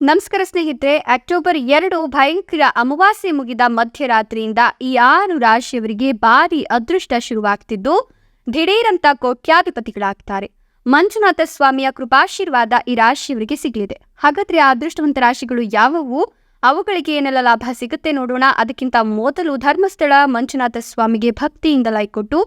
ನಮಸ್ಕಾರ ಸ್ನೇಹಿತರೆ, ಅಕ್ಟೋಬರ್ ಎರಡು ಭಯಂಕರ ಅಮಾವಾಸ್ಯೆ ಮುಗಿದ ಮಧ್ಯರಾತ್ರಿಯಿಂದ ಈ ಆರು ರಾಶಿಯವರಿಗೆ ಭಾರಿ ಅದೃಷ್ಟ ಶುರುವಾಗ್ತಿದ್ದು, ದಿಢೀರಂತ ಕೋಟ್ಯಾಧಿಪತಿಗಳಾಗ್ತಾರೆ. ಮಂಜುನಾಥ ಸ್ವಾಮಿಯ ಕೃಪಾಶೀರ್ವಾದ ಈ ರಾಶಿಯವರಿಗೆ ಸಿಗಲಿದೆ. ಹಾಗಾದ್ರೆ ಆ ಅದೃಷ್ಟವಂತ ರಾಶಿಗಳು ಯಾವುವು? ಅವುಗಳಿಗೆ ಏನೆಲ್ಲ ಲಾಭ ಸಿಗುತ್ತೆ ನೋಡೋಣ. ಅದಕ್ಕಿಂತ ಮೊದಲು ಧರ್ಮಸ್ಥಳ ಮಂಜುನಾಥ ಸ್ವಾಮಿಗೆ ಭಕ್ತಿಯಿಂದ ಲೈಕ್ ಕೊಟ್ಟು.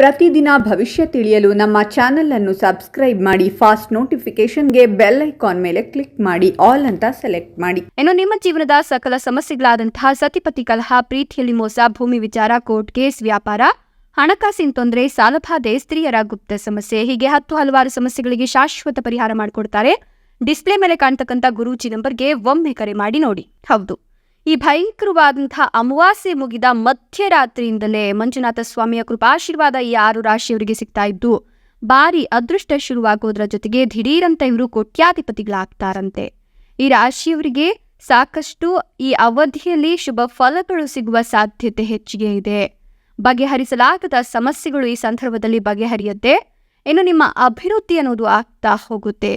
ಪ್ರತಿದಿನ ಭವಿಷ್ಯ ತಿಳಿಯಲು ನಮ್ಮ ಚಾನೆಲ್ ಅನ್ನು ಸಬ್ಸ್ಕ್ರೈಬ್ ಮಾಡಿ ಫಾಸ್ಟ್ ನೋಟಿಫಿಕೇಶನ್ಗೆ ಬೆಲ್ ಐಕಾನ್ ಮೇಲೆ ಕ್ಲಿಕ್ ಮಾಡಿ ಆಲ್ ಅಂತ ಸೆಲೆಕ್ಟ್ ಮಾಡಿ. ಇನ್ನು ನಿಮ್ಮ ಜೀವನದ ಸಕಲ ಸಮಸ್ಯೆಗಳಾದಂತಹ ಸತಿಪತಿ ಕಲಹ ಪ್ರೀತಿಯಲ್ಲಿ ಮೋಸ ಭೂಮಿ ವಿಚಾರ ಕೋರ್ಟ್ ಕೇಸ್ ವ್ಯಾಪಾರ ಹಣಕಾಸಿನ ತೊಂದರೆ ಸಾಲಬಾಧೆ ಸ್ತ್ರೀಯರ ಗುಪ್ತ ಸಮಸ್ಯೆ ಹೀಗೆ ಹತ್ತು ಹಲವಾರು ಸಮಸ್ಯೆಗಳಿಗೆ ಶಾಶ್ವತ ಪರಿಹಾರ ಮಾಡಿಕೊಡ್ತಾರೆ. ಡಿಸ್ಪ್ಲೇ ಮೇಲೆ ಕಾಣ್ತಕ್ಕಂಥ ಗುರೂಜಿ ನಂಬರ್ಗೆ ಒಮ್ಮೆ ಕರೆ ಮಾಡಿ ನೋಡಿ. ಹೌದು. ಈ ಭಯಂಕರವಾದಂತಹ ಅಮಾವಾಸ್ಯೆ ಮುಗಿದ ಮಧ್ಯರಾತ್ರಿಯಿಂದಲೇ ಮಂಜುನಾಥ ಸ್ವಾಮಿಯ ಕೃಪಾಶೀರ್ವಾದ ಈ ಆರು ರಾಶಿಯವರಿಗೆ ಸಿಗ್ತಾ ಇದ್ದು, ಭಾರಿ ಅದೃಷ್ಟ ಶುರುವಾಗೋದ್ರ ಜೊತೆಗೆ ದಿಢೀರಂತ ಇವರು ಕೋಟ್ಯಾಧಿಪತಿಗಳಾಗ್ತಾರಂತೆ. ಈ ರಾಶಿಯವರಿಗೆ ಸಾಕಷ್ಟು ಈ ಅವಧಿಯಲ್ಲಿ ಶುಭ ಫಲಗಳು ಸಿಗುವ ಸಾಧ್ಯತೆ ಹೆಚ್ಚಿಗೆ ಇದೆ. ಬಗೆಹರಿಸಲಾಗದ ಸಮಸ್ಯೆಗಳು ಈ ಸಂದರ್ಭದಲ್ಲಿ ಬಗೆಹರಿಯುತ್ತೆ ಇನ್ನು ನಿಮ್ಮ ಅಭಿವೃದ್ಧಿ ಅನ್ನೋದು ಆಗ್ತಾ ಹೋಗುತ್ತೆ.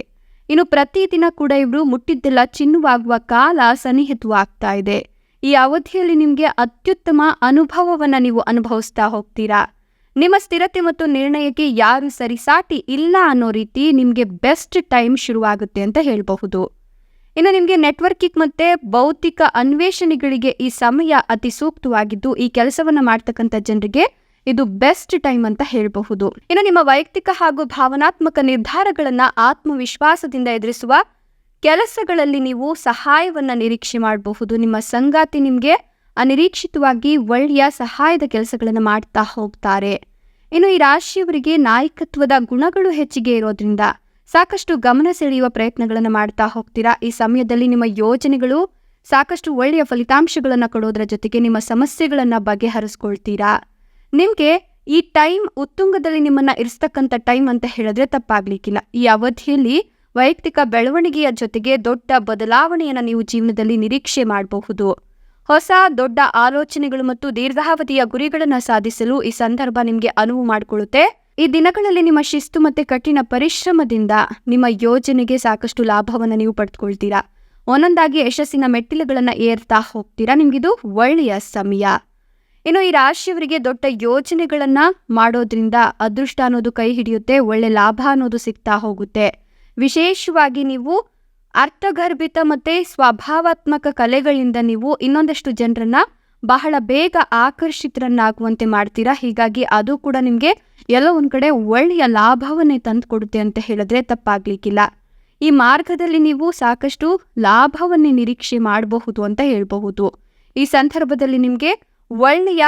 ಇನ್ನು ಪ್ರತಿದಿನ ಕೂಡ ಇವರು ಮುಟ್ಟಿದ್ದೆಲ್ಲ ಚಿನ್ನುವಾಗುವ ಕಾಲ ಸನ್ನಿಹಿತವಾಗ್ತಾ ಇದೆ. ಈ ಅವಧಿಯಲ್ಲಿ ನಿಮಗೆ ಅತ್ಯುತ್ತಮ ಅನುಭವವನ್ನ ನೀವು ಅನುಭವಿಸ್ತಾ ಹೋಗ್ತೀರಾ? ನಿಮ್ಮ ಸ್ಥಿರತೆ ಮತ್ತು ನಿರ್ಣಯಕ್ಕೆ ಯಾರು ಸರಿಸಾಟಿ ಇಲ್ಲ ಅನ್ನೋ ರೀತಿ ನಿಮಗೆ ಬೆಸ್ಟ್ ಟೈಮ್ ಶುರುವಾಗುತ್ತೆ ಅಂತ ಹೇಳಬಹುದು. ಇನ್ನು ನಿಮಗೆ ನೆಟ್ವರ್ಕಿಂಗ್ ಮತ್ತೆ ಭೌತಿಕ ಅನ್ವೇಷಣೆಗಳಿಗೆ ಈ ಸಮಯ ಅತಿ ಸೂಕ್ತವಾಗಿದ್ದು ಈ ಕೆಲಸವನ್ನು ಮಾಡ್ತಕ್ಕಂಥ ಜನರಿಗೆ ಇದು ಬೆಸ್ಟ್ ಟೈಮ್ ಅಂತ ಹೇಳಬಹುದು. ಇನ್ನು ನಿಮ್ಮ ವೈಯಕ್ತಿಕ ಹಾಗೂ ಭಾವನಾತ್ಮಕ ನಿರ್ಧಾರಗಳನ್ನ ಆತ್ಮವಿಶ್ವಾಸದಿಂದ ಎದುರಿಸುವ ಕೆಲಸಗಳಲ್ಲಿ ನೀವು ಸಹಾಯವನ್ನ ನಿರೀಕ್ಷೆ ಮಾಡಬಹುದು. ನಿಮ್ಮ ಸಂಗಾತಿ ನಿಮಗೆ ಅನಿರೀಕ್ಷಿತವಾಗಿ ಒಳ್ಳೆಯ ಸಹಾಯದ ಕೆಲಸಗಳನ್ನು ಮಾಡ್ತಾ ಹೋಗ್ತಾರೆ. ಇನ್ನು ಈ ರಾಶಿಯವರಿಗೆ ನಾಯಕತ್ವದ ಗುಣಗಳು ಹೆಚ್ಚಿಗೆ ಇರೋದ್ರಿಂದ ಸಾಕಷ್ಟು ಗಮನ ಸೆಳೆಯುವ ಪ್ರಯತ್ನಗಳನ್ನು ಮಾಡ್ತಾ ಹೋಗ್ತೀರಾ? ಈ ಸಮಯದಲ್ಲಿ ನಿಮ್ಮ ಯೋಜನೆಗಳು ಸಾಕಷ್ಟು ಒಳ್ಳೆಯ ಫಲಿತಾಂಶಗಳನ್ನು ಕೊಡೋದರ ಜೊತೆಗೆ ನಿಮ್ಮ ಸಮಸ್ಯೆಗಳನ್ನು ಬಗೆಹರಿಸ್ಕೊಳ್ತೀರಾ? ನಿಮಗೆ ಈ ಟೈಮ್ ಉತ್ತುಂಗದಲ್ಲಿ ನಿಮ್ಮನ್ನ ಇರಿಸ್ತಕ್ಕಂಥ ಟೈಮ್ ಅಂತ ಹೇಳಿದ್ರೆ ತಪ್ಪಾಗ್ಲಿಕ್ಕಿಲ್ಲ. ಈ ಅವಧಿಯಲ್ಲಿ ವೈಯಕ್ತಿಕ ಬೆಳವಣಿಗೆಯ ಜೊತೆಗೆ ದೊಡ್ಡ ಬದಲಾವಣೆಯನ್ನು ನೀವು ಜೀವನದಲ್ಲಿ ನಿರೀಕ್ಷೆ ಮಾಡಬಹುದು. ಹೊಸ, ದೊಡ್ಡ ಆಲೋಚನೆಗಳು ಮತ್ತು ದೀರ್ಘಾವಧಿಯ ಗುರಿಗಳನ್ನು ಸಾಧಿಸಲು ಈ ಸಂದರ್ಭ ನಿಮಗೆ ಅನುವು ಮಾಡಿಕೊಳ್ಳುತ್ತೆ ಈ ದಿನಗಳಲ್ಲಿ ನಿಮ್ಮ ಶಿಸ್ತು ಮತ್ತೆ ಕಠಿಣ ಪರಿಶ್ರಮದಿಂದ ನಿಮ್ಮ ಯೋಜನೆಗೆ ಸಾಕಷ್ಟು ಲಾಭವನ್ನು ನೀವು ಪಡೆದುಕೊಳ್ತೀರಾ ಒಂದೊಂದಾಗಿ ಯಶಸ್ಸಿನ ಮೆಟ್ಟಿಲುಗಳನ್ನು ಏರ್ತಾ ಹೋಗ್ತೀರಾ. ನಿಮಗಿದು ಒಳ್ಳೆಯ ಸಮಯ. ಇನ್ನು ಈ ರಾಶಿಯವರಿಗೆ ದೊಡ್ಡ ಯೋಜನೆಗಳನ್ನ ಮಾಡೋದ್ರಿಂದ ಅದೃಷ್ಟ ಅನ್ನೋದು ಕೈ ಹಿಡಿಯುತ್ತೆ, ಒಳ್ಳೆ ಲಾಭ ಅನ್ನೋದು ಸಿಗ್ತಾ ಹೋಗುತ್ತೆ. ವಿಶೇಷವಾಗಿ ನೀವು ಅರ್ಥಗರ್ಭಿತ ಮತ್ತೆ ಸ್ವಭಾವಾತ್ಮಕ ಕಲೆಗಳಿಂದ ನೀವು ಇನ್ನೊಂದಷ್ಟು ಜನರನ್ನ ಬಹಳ ಬೇಗ ಆಕರ್ಷಿತರನ್ನಾಗುವಂತೆ ಮಾಡ್ತೀರಾ? ಹೀಗಾಗಿ ಅದು ಕೂಡ ನಿಮಗೆ ಎಲ್ಲೋ ಒಂದ್ ಕಡೆ ಒಳ್ಳೆಯ ಲಾಭವನ್ನೇ ತಂದು ಕೊಡುತ್ತೆ ಅಂತ ಹೇಳಿದ್ರೆ ತಪ್ಪಾಗ್ಲಿಕ್ಕಿಲ್ಲ. ಈ ಮಾರ್ಗದಲ್ಲಿ ನೀವು ಸಾಕಷ್ಟು ಲಾಭವನ್ನೇ ನಿರೀಕ್ಷೆ ಮಾಡಬಹುದು ಅಂತ ಹೇಳಬಹುದು. ಈ ಸಂದರ್ಭದಲ್ಲಿ ನಿಮಗೆ ಒಳ್ಳೆಯ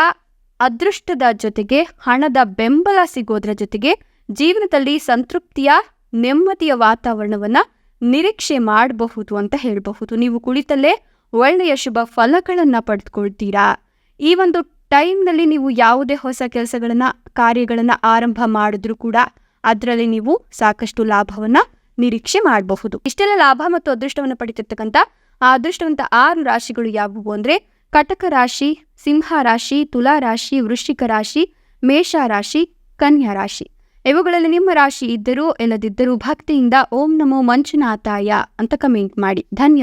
ಅದೃಷ್ಟದ ಜೊತೆಗೆ, ಹಣದ ಬೆಂಬಲ ಸಿಗೋದ್ರ ಜೊತೆಗೆ ಜೀವನದಲ್ಲಿ ಸಂತೃಪ್ತಿಯ, ನೆಮ್ಮದಿಯ ವಾತಾವರಣವನ್ನ ನಿರೀಕ್ಷೆ ಮಾಡಬಹುದು ಅಂತ ಹೇಳಬಹುದು. ನೀವು ಕುಳಿತಲ್ಲೇ ಒಳ್ಳೆಯ ಶುಭ ಫಲಗಳನ್ನು ಪಡೆದುಕೊಳ್ತೀರಾ ಈ ಒಂದು ಟೈಮ್ನಲ್ಲಿ ನೀವು ಯಾವುದೇ ಹೊಸ ಕೆಲಸಗಳನ್ನು, ಕಾರ್ಯಗಳನ್ನ ಆರಂಭ ಮಾಡಿದ್ರೂ ಕೂಡ ಅದರಲ್ಲಿ ನೀವು ಸಾಕಷ್ಟು ಲಾಭವನ್ನ ನಿರೀಕ್ಷೆ ಮಾಡಬಹುದು. ಇಷ್ಟೆಲ್ಲ ಲಾಭ ಮತ್ತು ಅದೃಷ್ಟವನ್ನು ಪಡೀತಿರ್ತಕ್ಕಂಥ ಆ ಅದೃಷ್ಟವಂತ ಆರು ರಾಶಿಗಳು ಯಾವುವು ಅಂದ್ರೆ ಕಟಕ ರಾಶಿ, ಸಿಂಹ ರಾಶಿ, ತುಲಾ ರಾಶಿ, ವೃಶ್ಚಿಕ ರಾಶಿ, ಮೇಷ ರಾಶಿ, ಕನ್ಯಾ ರಾಶಿ. ಇವುಗಳಲ್ಲಿ ನಿಮ್ಮ ರಾಶಿ ಇದ್ದರೂ, ಇಲ್ಲದಿದ್ದರೂ ಭಕ್ತಿಯಿಂದ ಓಂ ನಮೋ ಮಂಜುನಾಥಾಯ ಅಂತ ಕಮೆಂಟ್ ಮಾಡಿ. ಧನ್ಯವಾದ.